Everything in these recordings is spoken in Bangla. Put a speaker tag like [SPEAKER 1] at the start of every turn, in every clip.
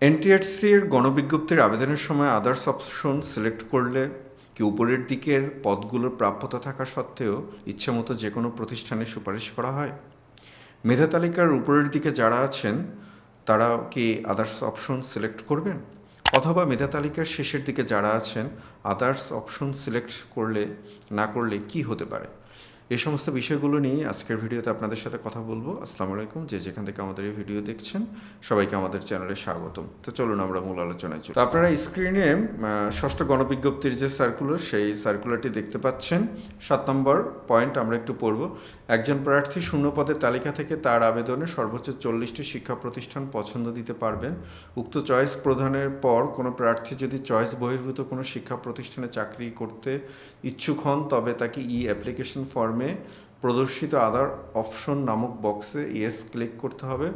[SPEAKER 1] এনটিআরসির গণবিজ্ঞপ্তির আবেদনের সময় আদার্স অপশন সিলেক্ট করলে কি উপরের দিকের পদগুলোর প্রাপ্যতা থাকা সত্ত্বেও ইচ্ছামতো যে কোনো প্রতিষ্ঠানে সুপারিশ করা হয়। মেধা তালিকার উপরের দিকে যারা আছেন তারা কি আদার্স অপশন সিলেক্ট করবেন? অথবা মেধা তালিকার শেষের দিকে যারা আছেন আদার্স অপশন সিলেক্ট করলে, না করলে কি হতে পারে? এই সমস্ত বিষয়গুলো নিয়ে আজকের ভিডিওতে আপনাদের সাথে কথা বলব। আসসালামু আলাইকুম। যে যেখান থেকে আমাদের এই ভিডিও দেখছেন, সবাইকে আমাদের চ্যানেলে স্বাগতম। তো চলুন আমরা মূল আলোচনায় চলি। তো আপনারা স্ক্রিনে ষষ্ঠ গণবিজ্ঞপ্তির যে সার্কুলার সেই সার্কুলারটি দেখতে পাচ্ছেন। সাত নম্বর পয়েন্ট আমরা একটু পড়ব। একজন প্রার্থী শূন্য পদের তালিকা থেকে তার আবেদনে সর্বোচ্চ চল্লিশটি শিক্ষা প্রতিষ্ঠান পছন্দ দিতে পারবেন। উক্ত চয়েস প্রদানের পর কোনো প্রার্থী যদি চয়েস বহির্ভূত কোনো শিক্ষা প্রতিষ্ঠানে চাকরি করতে ইচ্ছুক হন, তবে তাকে ই অ্যাপ্লিকেশন ফর্মে প্রদর্শিত আদার অপশন নামক বক্সে ইয়েস ক্লিক করতে হবে,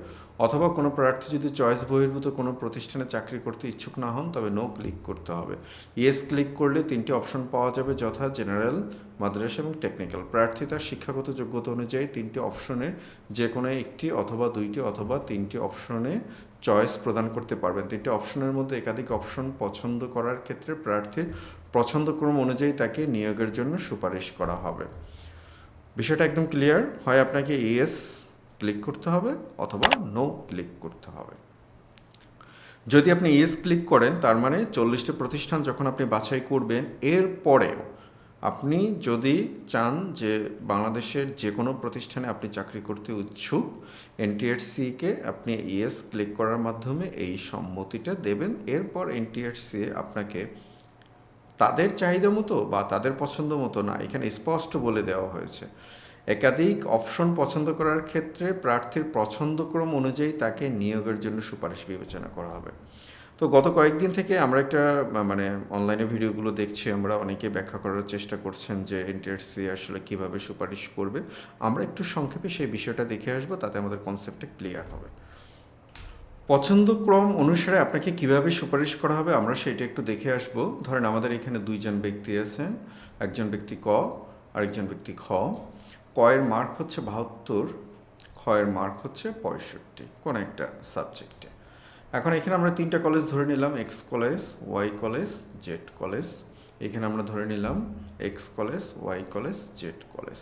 [SPEAKER 1] অথবা কোনো প্রার্থী যদি চয়েস বহির্ভূত কোনো প্রতিষ্ঠানে চাকরি করতে ইচ্ছুক না হন, তবে নো ক্লিক করতে হবে। ইয়েস ক্লিক করলে তিনটি অপশন পাওয়া যাবে, যথা জেনারেল মাদ্রাসা এবং টেকনিক্যাল প্রার্থী তার শিক্ষাগত যোগ্যতা অনুযায়ী তিনটি অপশনের যে কোনো একটি অথবা দুইটি অথবা তিনটি অপশনে চয়েস প্রদান করতে পারবেন। তিনটি অপশনের মধ্যে একাধিক অপশন পছন্দ করার ক্ষেত্রে প্রার্থীর পছন্দক্রম অনুযায়ী তাকে নিয়োগের জন্য সুপারিশ করা হবে। বিষয়টা একদম ক্লিয়ার হয় আপনাকে ইয়েস ক্লিক করতে হবে অথবা নো ক্লিক করতে হবে। যদি আপনি ইয়েস ক্লিক করেন, তার মানে চল্লিশটি প্রতিষ্ঠান যখন আপনি বাছাই করবেন, এর পরেও আপনি যদি চান যে বাংলাদেশের যে কোনো প্রতিষ্ঠানে আপনি চাকরি করতে ইচ্ছুক এনটিআরসিকে আপনি ইয়েস ক্লিক করার মাধ্যমে এই সম্মতিটা দেবেন। এরপর এনটিআরসি আপনাকে তাদের চাহিদা মতো বা তাদের পছন্দ মতো না, এখানে স্পষ্ট বলে দেওয়া হয়েছে। একাধিক অপশন পছন্দ করার ক্ষেত্রে প্রার্থীর পছন্দক্রম অনুযায়ী তাকে নিয়োগের জন্য সুপারিশ বিবেচনা করা হবে। তো গত কয়েকদিন থেকে আমরা একটা মানে অনলাইনে ভিডিওগুলো দেখছি, আমরা অনেকে ব্যাখ্যা করার চেষ্টা করছেন যে এনটিআরসি আসলে কীভাবে সুপারিশ করবে। আমরা একটু সংক্ষেপে সেই বিষয়টা দেখে আসব, তাতে আমাদের কনসেপ্টটা ক্লিয়ার হবে। পছন্দক্রম অনুসারে আপনাকে কীভাবে সুপারিশ করা হবে আমরা সেটা একটু দেখে আসব। ধরেন আমাদের এখানে দুইজন ব্যক্তি আছেন, একজন ব্যক্তি ক, আরেকজন ব্যক্তি খ। কয়ের মার্ক হচ্ছে বাহাত্তর খয়ের মার্ক হচ্ছে পঁয়ষট্টি, কোন একটা সাবজেক্টে এখন এখানে আমরা তিনটা কলেজ ধরে নিলাম X college Y college Z college এখানে আমরা ধরে নিলাম X college Y college Z college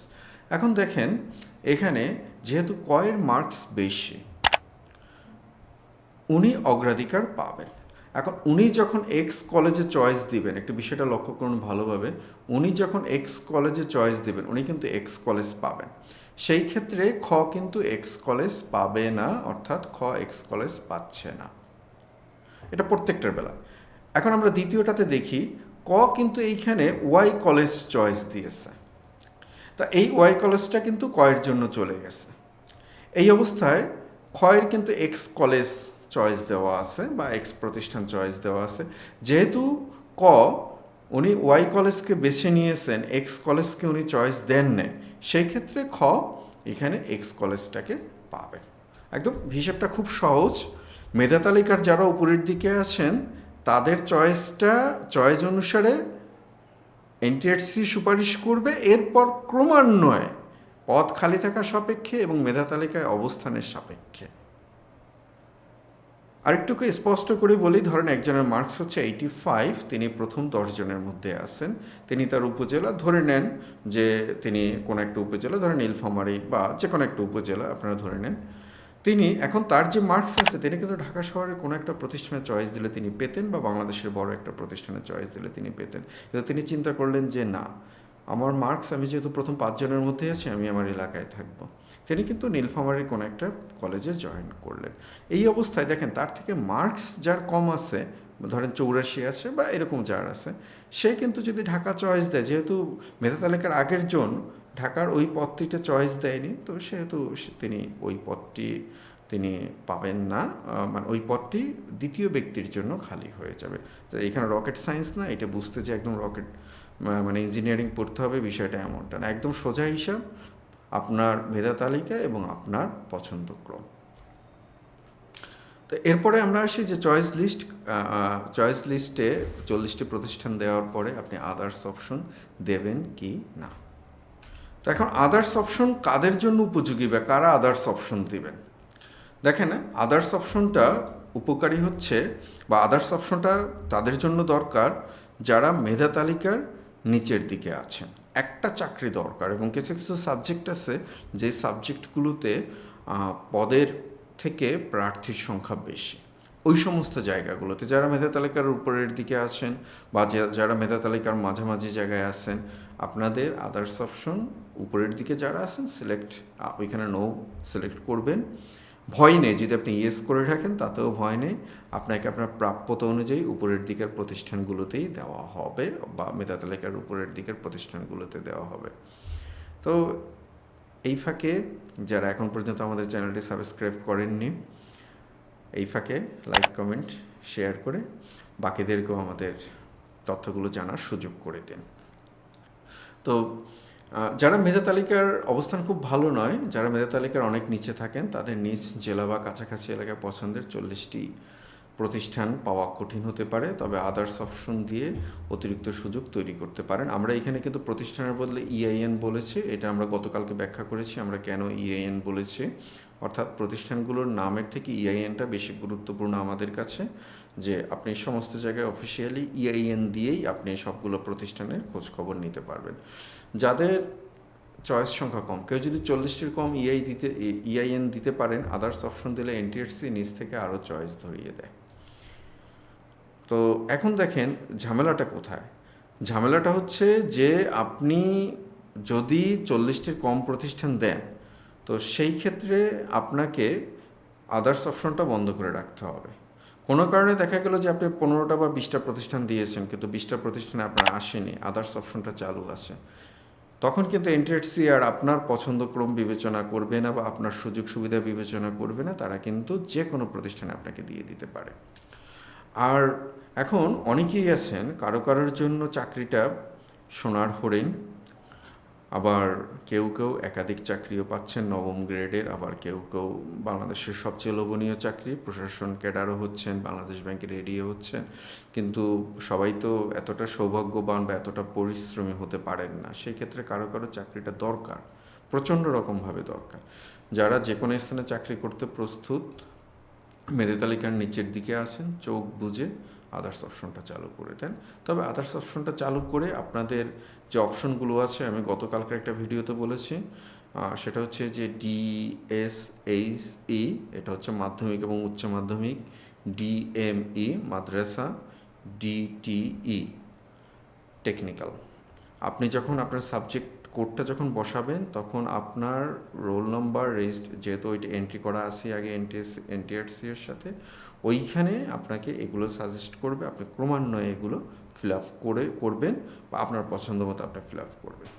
[SPEAKER 1] এখন দেখেন, এখানে যেহেতু কয়ের মার্কস বেশি উনি অগ্রাধিকার পাবেন। এখন উনি যখন এক্স কলেজে চয়েস দিবেন, একটু বিষয়টা লক্ষ্য করুন ভালোভাবে, উনি যখন এক্স কলেজে চয়েস দিবেন, উনি কিন্তু এক্স কলেজ পাবেন। সেই ক্ষেত্রে খ কিন্তু এক্স কলেজ পাবে না, অর্থাৎ খ এক্স কলেজ পাচ্ছে না। এটা প্রত্যেকটার বেলা। এখন আমরা দ্বিতীয়টাতে দেখি, ক কিন্তু এইখানে ওয়াই কলেজ চয়েস দিয়েছে। তা এই ওয়াই কলেজটা কিন্তু কয়ের জন্য চলে গেছে। এই অবস্থায় ক্ষয়ের কিন্তু এক্স কলেজ চয়েস দেওয়া আছে বা এক্স প্রতিষ্ঠান চয়েস দেওয়া আছে। যেহেতু ক, উনি ওয়াই কলেজকে বেছে নিয়েছেন এক্স কলেজকে উনি চয়েস দেন নেই সেই ক্ষেত্রে খ এখানে এক্স কলেজটাকে পাবেন একদম হিসেবটা খুব সহজ। মেধা তালিকার যারা উপরের দিকে আছেন, তাদের চয়েসটা চয়েস অনুসারে এনটিআরসি সুপারিশ করবে, এরপর ক্রমান্বয়ে পদ খালি থাকা সাপেক্ষে এবং মেধা তালিকায় অবস্থানের সাপেক্ষে। আরেকটুকু স্পষ্ট করে বলি, ধরেন একজনের মার্কস হচ্ছে এইটি ফাইভ তিনি প্রথম দশজনের মধ্যে আছেন। তিনি তার উপজেলা, ধরে নেন যে তিনি কোনো একটা উপজেলা, ধরেন নীলফামারি বা যে কোনো একটা উপজেলা আপনারা ধরে নেন। তিনি এখন তার যে মার্কস আছে, তিনি কিন্তু ঢাকা শহরের কোনো একটা প্রতিষ্ঠানে চয়েস দিলে তিনি পেতেন বা বাংলাদেশের বড় একটা প্রতিষ্ঠানে চয়েস দিলে তিনি পেতেন। কিন্তু তিনি চিন্তা করলেন যে, না, আমার মার্কস আমি যেহেতু প্রথম পাঁচজনের মধ্যে আছি, আমি আমার এলাকায় থাকব। তিনি কিন্তু নীলফামারীর কোনো একটা কলেজে জয়েন করলেন। এই অবস্থায় দেখেন, তার থেকে মার্কস যার কম আছে, ধরেন চৌরাশি আছে বা এরকম যার আছে, সে কিন্তু যদি ঢাকা চয়েস দেয়, যেহেতু মেধা তালিকার আগের জন, ঢাকার ওই পদটিতে চয়েস দেয়নি, তো সেহেতু তিনি ওই পদটি তিনি পাবেন না মানে ওই পদটি দ্বিতীয় ব্যক্তির জন্য খালি হয়ে যাবে। তো এখানে রকেট সায়েন্স না, এটা বুঝতে যে একদম রকেট মানে ইঞ্জিনিয়ারিং পড়তে হবে, বিষয়টা এমনটা না। একদম সোজা হিসাব আপনার মেধা তালিকা এবং আপনার পছন্দক্রম তো এরপরে আমরা আসি যে চয়েস লিস্ট চয়েস লিস্টে চল্লিশটি প্রতিষ্ঠান দেওয়ার পরে আপনি আদার্স অপশন দেবেন কি না। তো এখন আদার্স অপশন কাদের জন্য উপযোগী বা কারা আদার্স অপশন দিবেন? দেখেন আদার্স অপশনটা উপকারী হচ্ছে বা আদার্স অপশনটা তাদের জন্য দরকার যারা মেধা তালিকার নিচের দিকে আছেন। একটা চাকরি দরকার এবং কিছু কিছু সাবজেক্ট আছে যে সাবজেক্টগুলোতে পদের থেকে প্রার্থীর সংখ্যা বেশি। ওই সমস্ত জায়গাগুলোতে যারা মেধা তালিকার উপরের দিকে আছেন বা যারা মেধা তালিকার মাঝামাঝি জায়গায় আছেন, আপনাদের আদার্স অপশন উপরের দিকে যারা আছেন সিলেক্ট ওইখানে নো সিলেক্ট করবেন। ভয় নেই, যদি আপনি ইয়েস করে রাখেন, তাতেও ভয় নেই। আপনাকে আপনার প্রাপ্যতা অনুযায়ী উপরের দিকের প্রতিষ্ঠানগুলোতেই দেওয়া হবে বা মেধা তালিকার উপরের দিকের প্রতিষ্ঠানগুলোতে দেওয়া হবে। তো এই ফাঁকে যারা এখন পর্যন্ত আমাদের চ্যানেলটি সাবস্ক্রাইব করেননি, এই ফাঁকে লাইক কমেন্ট শেয়ার করে বাকিদেরকেও আমাদের তথ্যগুলো জানার সুযোগ করে দিন। তো যারা মেধা তালিকার অবস্থান খুব ভালো নয়, যারা মেধা তালিকার অনেক নিচে থাকেন, তাদের নিজ জেলা বা কাছাকাছি এলাকায় পছন্দের চল্লিশটি প্রতিষ্ঠান পাওয়া কঠিন হতে পারে, তবে আদার্স অপশন দিয়ে অতিরিক্ত সুযোগ তৈরি করতে পারেন। আমরা এখানে কিন্তু প্রতিষ্ঠানের বদলে ইআইএন বলেছে, এটা আমরা গতকালকে ব্যাখ্যা করেছি, আমরা কেন ইআইএন বলেছি। অর্থাৎ প্রতিষ্ঠানগুলোর নামের থেকে ইআইএনটা বেশি গুরুত্বপূর্ণ আমাদের কাছে, যে আপনি সমস্ত জায়গায় অফিসিয়ালি ইআইএন দিয়েই আপনি সবগুলো প্রতিষ্ঠানের খোঁজ খবর নিতে পারবেন। যাদের চয়েস সংখ্যা কম, কেউ যদি চল্লিশটির কম ইআই দিতে ইআইএন দিতে পারেন আদার্স অপশন দিলে এনটিএসসি নিচ থেকে আরও চয়েস ধরিয়ে দেয়। তো এখন দেখেন ঝামেলাটা কোথায়? ঝামেলাটা হচ্ছে যে আপনি যদি চল্লিশটির কম প্রতিষ্ঠান দেন, তো সেই ক্ষেত্রে আপনাকে আদার্স অপশনটা বন্ধ করে রাখতে হবে। কোনো কারণে দেখা গেল যে আপনি পনেরোটা বা বিশটা প্রতিষ্ঠান দিয়েছেন, কিন্তু বিশটা প্রতিষ্ঠানে আপনার আসেনি আদার্স অপশনটা চালু আছে। তখন কিন্তু এনটিএসসি আর আপনার পছন্দক্রম বিবেচনা করবে না বা আপনার সুযোগ সুবিধা বিবেচনা করবে না, তারা কিন্তু যে কোনো প্রতিষ্ঠানে আপনাকে দিয়ে দিতে পারে। আর এখন অনেকেই আছেন, কারও কারোর জন্য চাকরিটা সোনার হরিণ। আবার কেউ কেউ একাধিক চাকরিও পাচ্ছেন, নবম গ্রেডের, আবার কেউ কেউ বাংলাদেশের সবচেয়ে লোভনীয় চাকরি, প্রশাসন ক্যাডারও হচ্ছেন, বাংলাদেশ ব্যাংকের রেডিও হচ্ছেন। কিন্তু সবাই তো এতটা সৌভাগ্যবান বা এতটা পরিশ্রমী হতে পারেন না। সেই ক্ষেত্রে কারও কারও চাকরিটা দরকার, প্রচণ্ড রকমভাবে দরকার। যারা যে কোনো স্থানে চাকরি করতে প্রস্তুত মেধা তালিকার নিচের দিকে আসেন, চোখ বুঝে আদার্স অপশনটা চালু করে দেন। তবে আদার্স অপশনটা চালু করে আপনাদের যে অপশনগুলো আছে, আমি গতকালকে একটা ভিডিওতে বলেছি সেটা হচ্ছে যে ডিএসএইচ ই এটা হচ্ছে মাধ্যমিক এবং উচ্চ মাধ্যমিক ডি এম ডিএমই মাদ্রাসা ডিটিই টেকনিক্যাল আপনি যখন আপনার সাবজেক্ট কোডটা যখন বসাবেন, তখন আপনার রোল নম্বর রেজিস্ট যেহেতু ওইটা এন্ট্রি করা আছে আগে এনটিএস এনটিআরসি এর সাথে, ওইখানে আপনাকে এগুলো সাজেস্ট করবে, আপনি ক্রমান্বয়ে এগুলো ফিল আপ করে, করবেন বা আপনার পছন্দ মতো আপনি ফিল আপ করবেন।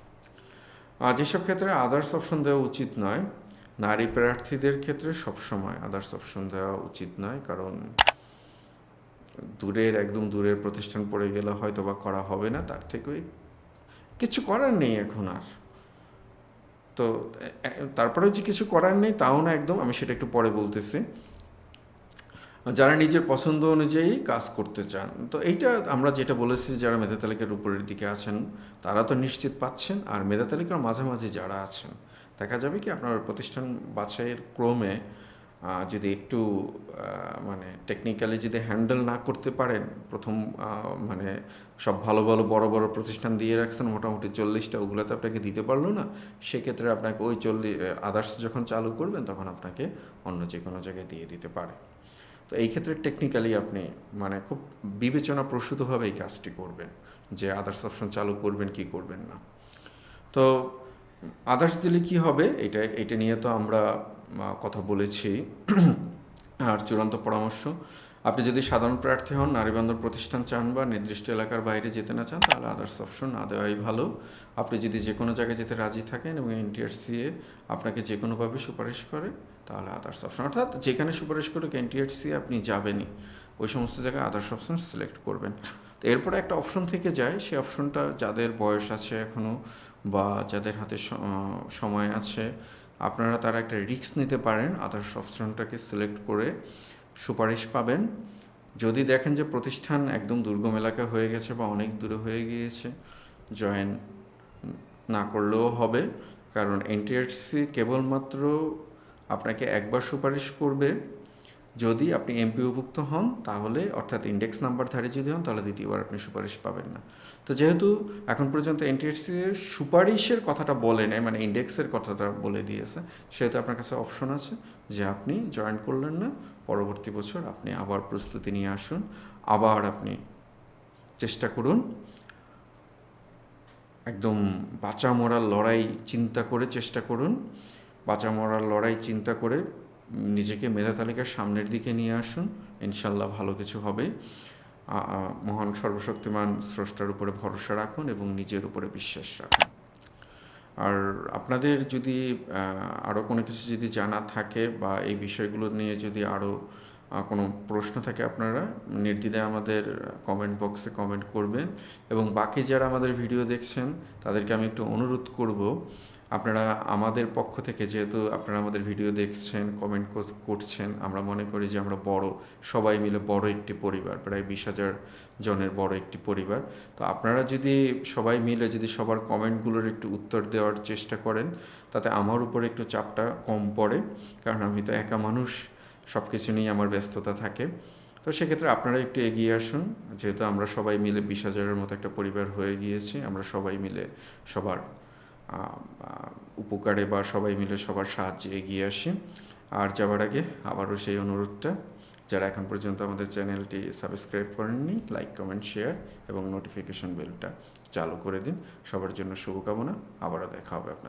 [SPEAKER 1] আর যেসব ক্ষেত্রে আদার্স অপশন দেওয়া উচিত নয়, নারী প্রার্থীদের ক্ষেত্রে সবসময় আদার্স অপশন দেওয়া উচিত নয়, কারণ দূরের, একদম দূরের প্রতিষ্ঠান পড়ে গেলে হয়তো বা করা হবে না, তার থেকে কিছু করার নেই এখন আর। তো তারপরেও যে কিছু করার নেই তাও না একদম, আমি সেটা একটু পরে বলতেছি। যারা নিজের পছন্দ অনুযায়ী কাজ করতে চান, তো এইটা আমরা যেটা বলেছি, যারা মেধা তালিকার উপরের দিকে আছেন, তারা তো নিশ্চিত পাচ্ছেন, আর মেধা তালিকার মাঝামাঝি যারা আছেন, দেখা যাবে কি আপনার প্রতিষ্ঠান বাছাইয়ের ক্রমে যদি একটু মানে টেকনিক্যালি যদি হ্যান্ডেল না করতে পারেন, প্রথম মানে সব ভালো ভালো বড় বড় প্রতিষ্ঠান দিয়ে রাখছেন, মোটামুটি চল্লিশটা, ওগুলোতে আপনাকে দিতে পারল না, সেক্ষেত্রে আপনাকে ওই চল্লিশ আদার্স যখন চালু করবেন, তখন আপনাকে অন্য যে কোনো জায়গায় দিয়ে দিতে পারে। তো এই ক্ষেত্রে টেকনিক্যালি আপনি মানে খুব বিবেচনা প্রসূতভাবে এই কাজটি করবেন, যে আদার্স অপশন চালু করবেন, কি করবেন না। তো আদার্স দিলে কি হবে? এটা এটা নিয়ে তো আমরা কথা বলেছি। আর চূড়ান্ত পরামর্শ, আপনি যদি সাধারণ প্রার্থী হন নারীবান্ধব প্রতিষ্ঠান চান বা নির্দিষ্ট এলাকার বাইরে যেতে না চান, তাহলে আদার্স অপশন না দেওয়াই ভালো। আপনি যদি যে কোনো জায়গায় যেতে রাজি থাকেন এবং এনটিআরসিএ আপনাকে যে কোনোভাবে সুপারিশ করে, তাহলে আদার্স অপশন অর্থাৎ যেখানে সুপারিশ করুক এনটিআরসি আপনি যাবেনই। ওই সমস্ত জায়গায় আদার্স অপশন সিলেক্ট করবেন। তো এরপরে একটা অপশন থেকে যায় সেই অপশনটা যাদের বয়স আছে এখনও বা যাদের হাতে সময় আছে, আপনারা তারা একটা রিস্ক নিতে পারেন। আদার্স অপশনটাকে সিলেক্ট করে সুপারিশ পাবেন। যদি দেখেন যে প্রতিষ্ঠান একদম দুর্গম এলাকা হয়ে গেছে বা অনেক দূরে হয়ে গিয়েছে, জয়েন না করলেও হবে। কারণ এনটিআরসি কেবলমাত্র আপনাকে একবার সুপারিশ করবে। যদি আপনি এমপিওভুক্ত হন, তাহলে অর্থাৎ ইন্ডেক্স নাম্বার নাম্বারধারী যদি হন, তাহলে দ্বিতীয়বার আপনি সুপারিশ পাবেন না। তো যেহেতু এখন পর্যন্ত এনটিএসসি সুপারিশের কথাটা বলে নেয় মানে ইন্ডেক্সের কথাটা বলে দিয়েছে, সেহেতু আপনার কাছে অপশন আছে যে আপনি জয়েন করলেন না, পরবর্তী বছর আপনি আবার প্রস্তুতি নিয়ে আসুন, আবার আপনি চেষ্টা করুন, একদম বাঁচা মরার লড়াই চিন্তা করে চেষ্টা করুন, বাঁচা মরার লড়াই চিন্তা করে নিজেকে মেধা তালিকার সামনের দিকে নিয়ে আসুন। ইনশাল্লাহ ভালো কিছু হবে। মহান সর্বশক্তিমান স্রষ্টার উপরে ভরসা রাখুন এবং নিজের উপরে বিশ্বাস রাখুন। আর আপনাদের যদি আরও কোনো কিছু যদি জানা থাকে বা এই বিষয়গুলো নিয়ে যদি আরও কোনো প্রশ্ন থাকে আপনারা, নির্দ্বিধায় আমাদের কমেন্ট বক্সে কমেন্ট করবেন। এবং বাকি যারা আমাদের ভিডিও দেখছেন, তাদেরকে আমি একটু অনুরোধ করব, আপনারা আমাদের পক্ষ থেকে যেহেতু আপনারা আমাদের ভিডিও দেখছেন কমেন্ট করছেন, আমরা মনে করি যে আমরা বড়, সবাই মিলে বড় একটি পরিবার, প্রায় বিশ হাজার জনের বড় একটি পরিবার। তো আপনারা যদি সবাই মিলে যদি সবার কমেন্টগুলোর একটু উত্তর দেওয়ার চেষ্টা করেন, তাতে আমার উপরে একটু চাপটা কম পড়ে, কারণ আমি তো একা মানুষ। সব কিছু নিয়ে আমার ব্যস্ততা থাকে। তো সেক্ষেত্রে আপনারা একটু এগিয়ে আসুন। যেহেতু আমরা সবাই মিলে বিশ হাজারের মতো একটা পরিবার হয়ে গিয়েছি, আমরা সবাই মিলে সবার উপকারে বা সবাই মিলে সবার সাহায্যে এগিয়ে আসি। আর যাওয়ার আগে আবারও সেই অনুরোধটা, যারা এখন পর্যন্ত আমাদের চ্যানেলটি সাবস্ক্রাইব করেননি, লাইক, কমেন্ট, শেয়ার এবং নোটিফিকেশন বেলটা চালু করে দিন। সবার জন্য শুভকামনা। আবারও দেখা হবে আপনাদের।